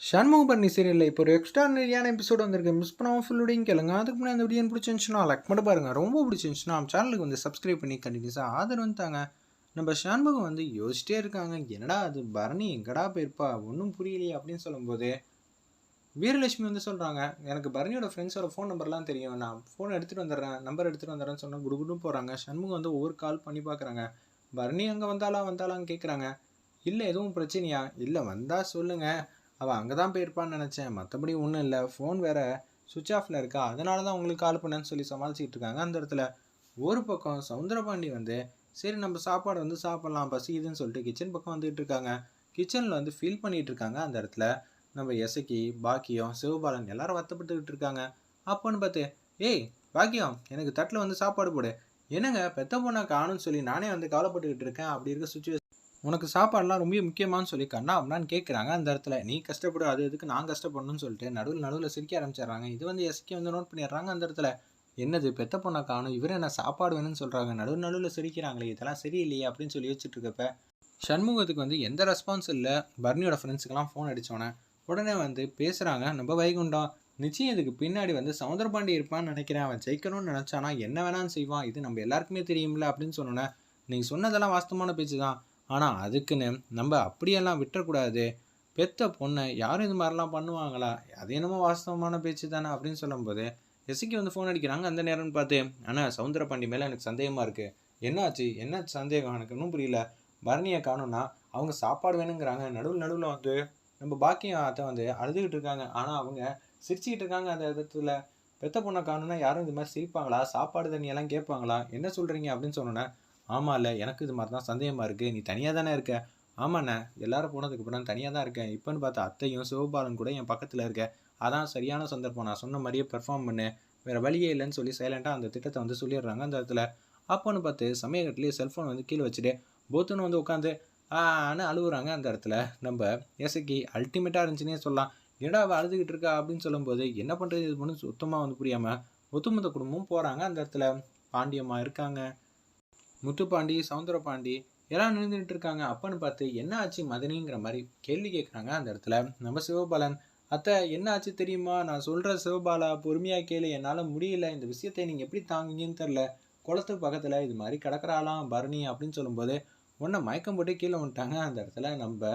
சண்முக பண்ணி சீரியலில் இப்போ ஒரு எக்ஸ்ட்ரானரியான எபிசோட் வந்திருக்கு. மிஸ் பண்ணாமல் ஃபுல்லுடையும் கேளுங்க. அதுக்கு முன்னாடி அந்த வீடியோ பிடிச்சிருந்துச்சுன்னா லைக் மட்டும் பாருங்கள் ரொம்ப பிடிச்சிருந்துச்சுன்னா நம்ம சேனலுக்கு வந்து சப்ஸ்கிரைப் பண்ணி கண்டினியூஸாக ஆதரவு வந்துட்டாங்க நம்ம சண்முகம் வந்து யோசிச்சிட்டே இருக்காங்க. என்னடா அது? பரணி எங்கடா போயிருப்பா? ஒன்றும் புரியலையே அப்படின்னு சொல்லும்போது வீரலட்சுமி வந்து சொல்கிறாங்க எனக்கு பரணியோட ஃப்ரெண்ட்ஸோட ஃபோன் நம்பர்லாம் தெரியும். நான் ஃபோன் எடுத்துகிட்டு வந்துடுறேன். நம்பர் எடுத்துகிட்டு வந்துடுறேன்னு சொன்னால் குடுகுடும் போகிறாங்க சண்முகம் வந்து ஒவ்வொரு கால் பண்ணி பார்க்குறாங்க பரணி அங்கே வந்தாலா வந்தாலான்னு கேட்குறாங்க இல்லை எதுவும் பிரச்சனையா? இல்லை வந்தால் சொல்லுங்கள் அவள் அங்கே தான் போயிருப்பான்னு நினச்சேன். மற்றபடி ஒன்றும் இல்லை. ஃபோன் வேறு சுவிட்ச் ஆஃபில் இருக்கா? அதனால தான் உங்களுக்கு கால் பண்ணேன்னு சொல்லி சமாளிச்சிட்டு இருக்காங்க. அந்த இடத்துல ஒரு பக்கம் சவுந்தரபாண்டி வந்து சரி நம்ம சாப்பாடு வந்து சாப்பிட்லாம் பசிக்குதுன்னு சொல்லிட்டு கிச்சன் பக்கம் வந்துகிட்டு இருக்காங்க. கிச்சனில் வந்து ஃபீல் பண்ணிகிட்டு இருக்காங்க அந்த இடத்துல. நம்ம எசக்கி பாக்கியம் சிவபாலன் எல்லாரும் வருத்தப்பட்டுக்கிட்டு இருக்காங்க. அப்போன்னு பார்த்து ஏய் பாக்கியம் எனக்கு தட்டில் வந்து சாப்பாடு போடு. என்னங்க பெத்த பொண்ணை காணும்னு சொல்லி நானே வந்து கவலைப்பட்டுக்கிட்டு இருக்கேன். அப்படி இருக்க சுச்சுவேஷன் உனக்கு சாப்பாடுலாம் ரொம்ப முக்கியமானு சொல்லி கண்ணா அப்படின்னு கேட்குறாங்க அந்த இடத்துல நீ கஷ்டப்படு அது எதுக்கு நான் கஷ்டப்படணும்னு சொல்லிட்டு நடுவில் நடுவில் சிரிக்க ஆரம்பிச்சிடுறாங்க. இது வந்து எஸ்கே வந்து நோட் பண்ணிடுறாங்க அந்த இடத்துல. என்னது பெத்த பொண்ணை காணும்? இவர் என்ன சாப்பாடு வேணும்னு சொல்கிறாங்க நடுவு நடுவில் சிரிக்கிறாங்களே இதெல்லாம் சரியில்லையே அப்படின்னு சொல்லி யோசிச்சுட்டு இருக்கப்ப சண்முகத்துக்கு வந்து எந்த ரெஸ்பான்ஸ் இல்லை. பர்னியோட ஃப்ரெண்ட்ஸுக்கெல்லாம் ஃபோன் அடித்தோன்னே உடனே வந்து பேசுகிறாங்க நம்ம வைகுண்டம் நிச்சயம் இதுக்கு பின்னாடி வந்து சவுந்தரபாண்டி இருப்பான்னு நினைக்கிறேன். அவன் ஜெயிக்கணும்னு நினச்சானா என்ன வேணாலும் செய்வான். இது நம்ம எல்லாருக்குமே தெரியும்ல அப்படின்னு சொன்னோன்னே நீங்கள் சொன்னதெல்லாம் வாஸ்தவமான பேச்சு தான் ஆனால் அதுக்குன்னு நம்ம அப்படியெல்லாம் விட்டுறக்கூடாது. பெத்த பொண்ணை யாரும் இது மாதிரிலாம் பண்ணுவாங்களா? அது என்னமோ வாஸ்தவமான பேச்சு தானே அப்படின்னு சொல்லும்போது எஸ்சிக்கு வந்து ஃபோன் அடிக்கிறாங்க அந்த நேரம்னு பார்த்து ஆனால் சவுந்தரபாண்டி மேலே எனக்கு சந்தேகமாக இருக்குது என்னாச்சு? என்ன சந்தேகம்? எனக்கு இன்னும் புரியல. பரணியை காணும்னா அவங்க சாப்பாடு வேணுங்கிறாங்க. நடுவில் நடுவில் வந்து நம்ம பாக்கியம் அத்தை வந்து அழுதுகிட்டு இருக்காங்க. ஆனால் அவங்க சிரிச்சுக்கிட்டு இருக்காங்க அந்த இடத்துல பெத்த பொண்ணை காணும்னா யாரும் இது மாதிரி சிரிப்பாங்களா? சாப்பாடு தண்ணியெல்லாம் கேட்பாங்களா? என்ன சொல்கிறீங்க அப்படின்னு சொன்னோன்னே ஆமாம் இல்லை எனக்கு இது மாதிரி தான் சந்தேகமாக இருக்குது நீ தனியாக தானே இருக்க? ஆமாண்ணே எல்லாரும் போனதுக்கு அப்புறம் தனியாக தான் இருக்கேன். இப்போன்னு பார்த்தா அத்தையும் சிவபாலன் கூட என் பக்கத்தில் இருக்க. அதான் சரியான சந்தர்ப்பம். நான் சொன்ன மாதிரியே பெர்ஃபார்ம் பண்ணு. வேறு வழியே இல்லைன்னு சொல்லி சைலண்ட்டாக அந்த திட்டத்தை வந்து சொல்லிடுறாங்க அந்த இடத்துல. அப்போன்னு பார்த்து சமயக்கட்டிலேயே செல்ஃபோன் வந்து கீழே வச்சுட்டு போத்துன்னு வந்து உட்காந்து ஆனால் அழுகுறாங்க அந்த இடத்துல. நம்ம இசைக்கு அல்டிமேட்டாக இருந்துச்சுன்னே சொல்லலாம். என்னடா அவள் அழுதுகிட்டு இருக்கா? அப்படின்னு சொல்லும்போது என்ன பண்ணுறது இது பண்ணு சுத்தமாக வந்து புரியாமல் ஒத்துமொத்த குடும்பமும் போகிறாங்க அந்த இடத்துல. பாண்டியம்மா இருக்காங்க. முத்துப்பாண்டி சவுந்தரபாண்டி எல்லாம் நின்றுட்டு இருக்காங்க அப்பன்னு பார்த்து என்ன ஆச்சு மதனிங்கிற மாதிரி கேள்வி கேட்குறாங்க அந்த இடத்துல. நம்ம சிவபாலன் அத்தை என்ன ஆச்சு தெரியுமா? நான் சொல்கிற சிவபாலா பொறுமையாக கேளு. என்னால் முடியல. இந்த விஷயத்தை நீங்கள் எப்படி தாங்குங்கன்னு தெரில குளத்துக்கு பக்கத்தில் இது மாதிரி கிடக்குறாளாம் பரணி அப்படின்னு சொல்லும்போது உன்னை மயக்கம் போட்டு கீழே வந்துட்டாங்க அந்த இடத்துல. நம்ம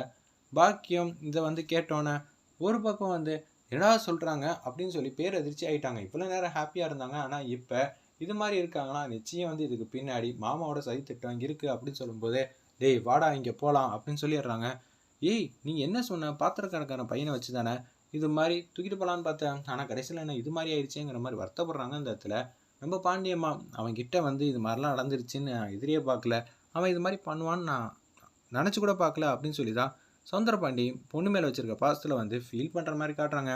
பாக்கியம் இதை வந்து கேட்டோன்னே ஒரு பக்கம் வந்து என்னடா சொல்கிறாங்க அப்படின்னு சொல்லி பேர் அதிர்ச்சி ஆகிட்டாங்க இவ்வளோ நேரம் ஹாப்பியாக இருந்தாங்க. ஆனால் இப்போ இது மாதிரி இருக்காங்கன்னா நிச்சயம் வந்து இதுக்கு பின்னாடி மாமாவோட சதி திட்டம் இருக்குது அப்படின்னு சொல்லும்போதே டேய் வாடா இங்கே போகலாம் அப்படின்னு சொல்லிடுறாங்க. ஏய் நீ என்ன சொன்ன? பாத்திரக்கணக்கான பையனை வச்சு தானே இது மாதிரி தூக்கிட்டு போகலான்னு பார்த்தேன். ஆனால் கடைசியில் என்ன இது மாதிரி ஆயிடுச்சுங்கிற மாதிரி வருத்தப்படுறாங்க அந்த இடத்துல. நம்ம பாண்டியம்மா அவன்கிட்ட வந்து இது மாதிரிலாம் நடந்துருச்சுன்னு நான் எதிரியே பார்க்கல. அவன் இது மாதிரி பண்ணுவான்னு நான் நினச்சி கூட பார்க்கல அப்படின்னு சொல்லி தான் சவுந்தரபாண்டி பொண்ணு மேலே வச்சுருக்க பாசத்தில் வந்து ஃபீல் பண்ணுற மாதிரி காட்டுறாங்க.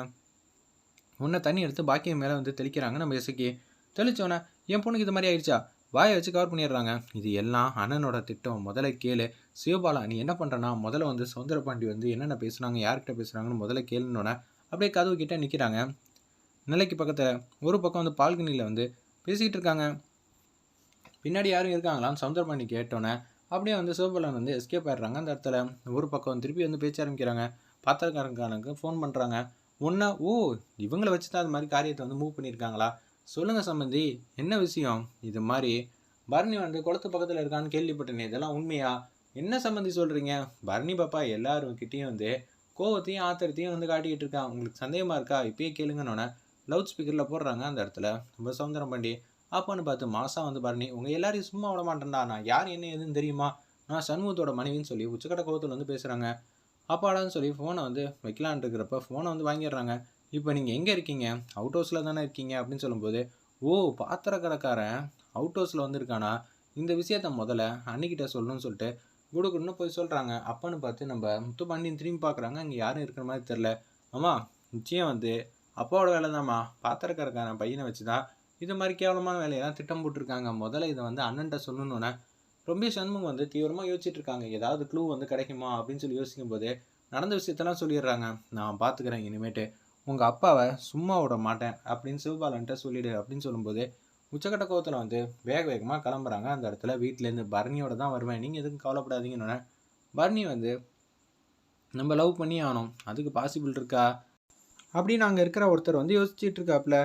உன்னை தண்ணி எடுத்து பாக்கியம் மேலே வந்து தெளிக்கிறாங்க நம்ம இசைக்கு. தெளிச்சவனே என் பொண்ணுக்கு இது மாதிரி ஆயிடுச்சா? வாயை வச்சு கவர் பண்ணிடுறாங்க. இது எல்லாம் அண்ணனோட திட்டம். முதல்ல கேளு. சிவபாலா நீ என்ன பண்ணுறனா முதல்ல வந்து சவுந்தரபாண்டி வந்து என்னென்ன பேசுகிறாங்க யார்கிட்ட பேசுகிறாங்கன்னு முதல்ல கேளுனோடனே அப்படியே கதவு கிட்டே நிற்கிறாங்க நிலைக்கு பக்கத்தில் ஒரு பக்கம் வந்து பால்கனியில் வந்து பேசிக்கிட்டு இருக்காங்க. பின்னாடி யாரும் இருக்காங்களான்னு சவுந்தரபாண்டி கேட்டோன்னே அப்படியே வந்து சிவபாலன் வந்து எஸ்கேப் ஆயிடுறாங்க. அந்த இடத்துல ஒரு பக்கம் திருப்பி வந்து பேச்ச ஆரம்பிக்கிறாங்க. பாத்திரக்காரங்களுக்கு ஃபோன் பண்ணுறாங்க ஒன்றா ஓ இவங்களை வச்சு தான் அது மாதிரி காரியத்தை வந்து மூவ் பண்ணியிருக்காங்களா? சொல்லுங்கள் சம்பந்தி என்ன விஷயம்? இது மாதிரி பரணி வந்து குளத்து பக்கத்தில் இருக்கான்னு கேள்விப்பட்டேனே இதெல்லாம் உண்மையா? என்ன சம்பந்தி சொல்கிறீங்க பரணி பாப்பா எல்லாருக்கிட்டேயும் வந்து கோவத்தையும் ஆத்திரத்தையும் வந்து காட்டிக்கிட்டு இருக்கா. உங்களுக்கு சந்தேகமாக இருக்கா? இப்பயே கேளுங்கன்னொன்னே லவுட் ஸ்பீக்கரில் போடுறாங்க அந்த இடத்துல. ரொம்ப சவுந்தரம் பண்ணி அப்போன்னு பார்த்து மாதம் வந்து பரணி உங்கள் எல்லாரையும் சும்மா விட மாட்டேன்டா. நான் யார் என்ன எதுன்னு தெரியுமா? நான் சண்முகத்தோட மனைவின்னு சொல்லி உச்சக்கட்ட கோவத்தில் வந்து பேசுகிறாங்க அப்பாடான்னு சொல்லி ஃபோனை வந்து வைக்கலான் இருக்கிறப்ப ஃபோனை வந்து வாங்கிடுறாங்க. இப்போ நீங்கள் எங்கே இருக்கீங்க? அவுட் ஹவுஸில் தானே இருக்கீங்க? அப்படின்னு சொல்லும்போது ஓ பாத்திர கடைக்காரன் அவுட் ஹவுஸில் வந்திருக்கானா? இந்த விஷயத்த முதல்ல அன்னிக்கிட்ட சொல்லணும்னு சொல்லிட்டு குடுக்குன்னு போய் சொல்கிறாங்க அப்பன்னு பார்த்து நம்ம முத்து பாண்டியன் திரும்பி பார்க்குறாங்க இங்கே யாரும் இருக்கிற மாதிரி தெரில ஆமா நிச்சயம் வந்து அப்பாவோட வேலை தான்மா பாத்திரக்காரக்காரன் பையனை வச்சு தான் இது மாதிரி கேவலமான வேலையெல்லாம் திட்டம் போட்டிருக்காங்க. முதல்ல இதை வந்து அண்ணன்ட்ட சொல்லணுன்னே ரொம்ப சண்முகம் வந்து தீவிரமாக யோசிச்சுட்டு இருக்காங்க ஏதாவது க்ளூ வந்து கிடைக்குமா? அப்படின்னு சொல்லி யோசிக்கும் போது நடந்த விஷயத்தெல்லாம் சொல்லிடுறாங்க. நான் பார்த்துக்கிறேன் இனிமேட்டு. உங்கள் அப்பாவை சும்மா விட மாட்டேன் அப்படின்னு சிவபாலன்ட்ட சொல்லிடு அப்படின்னு சொல்லும்போது உச்சக்கட்ட கோவத்தில் வந்து வேக வேகமாக கிளம்புறாங்க அந்த இடத்துல. வீட்டிலேருந்து பரணியோட தான் வருவேன். நீங்கள் எதுக்கும் கவலைப்படாதீங்கன்னு பரணி வந்து நம்ம லவ் பண்ணி ஆனோம் அதுக்கு பாசிபிள் இருக்கா? அப்படின்னு அங்கே இருக்கிற ஒருத்தர் வந்து யோசிச்சுட்டு இருக்காப்புல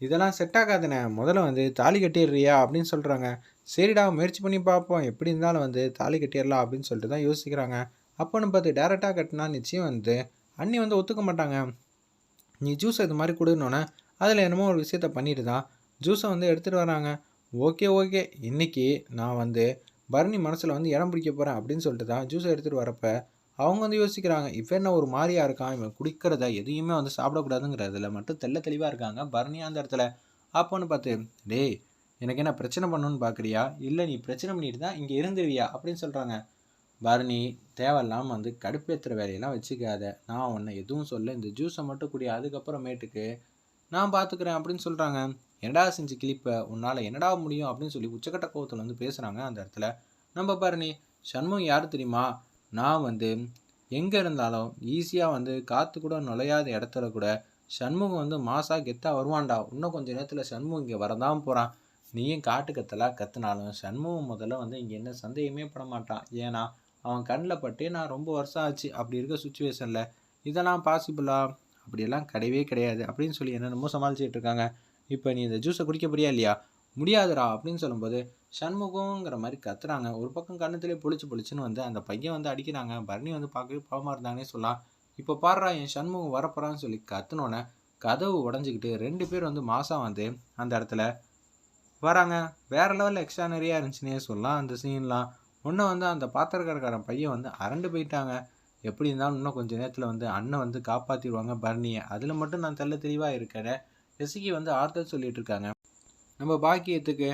இதெல்லாம் செட் ஆகாதுண்ணே. முதல்ல வந்து தாலி கட்டிடுறியா? அப்படின்னு சொல்கிறாங்க சரிடா முயற்சி பண்ணி பார்ப்போம். எப்படி இருந்தாலும் வந்து தாலி கட்டிடலாம். அப்படின்னு சொல்லிட்டு தான் யோசிக்கிறாங்க. அப்போன்னு பார்த்து டேரெக்டாக கட்டினா நிச்சயம் வந்து அண்ணி வந்து ஒத்துக்க மாட்டாங்க. நீ ஜூஸ் இது மாதிரி கொடுன்னொன்னே அதில் என்னமோ ஒரு விஷயத்த பண்ணிட்டு தான் ஜூஸை வந்து எடுத்துகிட்டு வராங்க. Okay okay. இன்றைக்கி நான் வந்து பரணி மனசில் வந்து இடம் பிடிக்க போகிறேன் அப்படின்னு சொல்லிட்டு தான் ஜூஸை எடுத்துகிட்டு வரப்ப அவங்க வந்து யோசிக்கிறாங்க இப்போ என்ன ஒரு மாதிரியாக இருக்கான் இவன் குடிக்கிறத எதையுமே வந்து சாப்பிடக்கூடாதுங்கிறதுல மட்டும் தெள்ள தெளிவாக இருக்காங்க பரணி அந்த இடத்துல. அப்போன்னு பார்த்து டேய் எனக்கு என்ன பிரச்சனை பண்ணணும்னு பார்க்குறியா இல்லை நீ பிரச்சனை பண்ணிட்டு தான் இங்கே இருந்துருவியா? அப்படின்னு சொல்கிறாங்க பரணி தேவையில்லாமல் வந்து கடுப்பேற்றுற வேலையெல்லாம் வச்சுக்காத. நான் உன்னை எதுவும் சொல்ல இந்த ஜூஸை மட்டும் குடி அதுக்கப்புறமேட்டுக்கு நான் பார்த்துக்கிறேன் அப்படின்னு சொல்கிறாங்க என்னடா செஞ்சு கிளிப்ப உன்னால் என்னடா முடியும் அப்படின்னு சொல்லி உச்சக்கட்ட கோவத்தில் வந்து பேசுகிறாங்க அந்த இடத்துல. நம்ம பரணி சண்முகம் யார் தெரியுமா? நான் வந்து எங்கே இருந்தாலும் ஈஸியாக வந்து காற்று கூட நுழையாத இடத்துல கூட சண்முகம் வந்து மாசா கெத்தாக வருவான்டா. இன்னும் கொஞ்சம் நேரத்தில் சண்முகம் இங்கே வரதான் போகிறான் நீயும் காட்டு கத்தலாக கத்துனாலும் சண்முகம் முதல்ல வந்து இங்கே என்ன சந்தேகமே பட மாட்டான். ஏன்னா அவன் கண்ணில் பட்டே நான் ரொம்ப வருஷம் ஆச்சு அப்படி இருக்க சுச்சுவேஷனில் இதெல்லாம் பாசிபிளா அப்படியெல்லாம் கிடையவே கிடையாது அப்படின்னு சொல்லி என்னென்னமோ சமாளிச்சுட்டு இருக்காங்க. இப்போ நீ இந்த ஜூஸை குடிக்க போறியா இல்லையா? முடியாதுடா அப்படின்னு சொல்லும்போது சண்முகங்கிற மாதிரி கத்துறாங்க. ஒரு பக்கம் கண்ணத்துலேயே பொழிச்சு பொழிச்சுன்னு வந்து அந்த பையன் வந்து அடிக்கிறாங்க. பரணி வந்து பார்க்கவே பாவமாக இருந்தாங்கன்னே சொல்லலாம். இப்போ பாடுறா என் சண்முகம் வரப்போறான்னு சொல்லி கத்துனோன்னே கதவு உடஞ்சிக்கிட்டு ரெண்டு பேர் வந்து மாதம் வந்து அந்த இடத்துல வராங்க. வேற லெவலில் எக்ஸ்ட்ரானரியாக இருந்துச்சுன்னே சொல்லலாம் அந்த சீன்லாம் ஒன்று வந்து அந்த பாத்திரக்காரக்காரன் பையன் வந்து அரண்டு போயிட்டாங்க. எப்படி இருந்தாலும் இன்னும் கொஞ்சம் நேரத்தில் வந்து அண்ணன் வந்து காப்பாற்றிடுவாங்க பர்னியை அதில் மட்டும் நான் தெல்ல தெளிவாக இருக்கிறேன் எசிக்கு வந்து ஆறுதல் சொல்லிட்டு இருக்காங்க. நம்ம பாக்கியத்துக்கு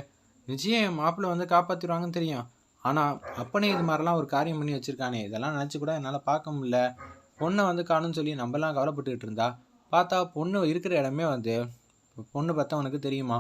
நிச்சயம் என் மாப்பிள்ளை வந்து காப்பாற்றிடுவாங்கன்னு தெரியும். ஆனால் அப்பனே இது மாதிரிலாம் ஒரு காரியம் பண்ணி வச்சுருக்கானே. இதெல்லாம் நினச்சி கூட என்னால் பார்க்க முடியல. பொண்ணை வந்து காணும்னு சொல்லி நம்மலாம் கவலைப்பட்டுக்கிட்டு இருந்தா பார்த்தா பொண்ணு இருக்கிற இடமே வந்து பொண்ணு பார்த்தா உனக்கு தெரியுமா?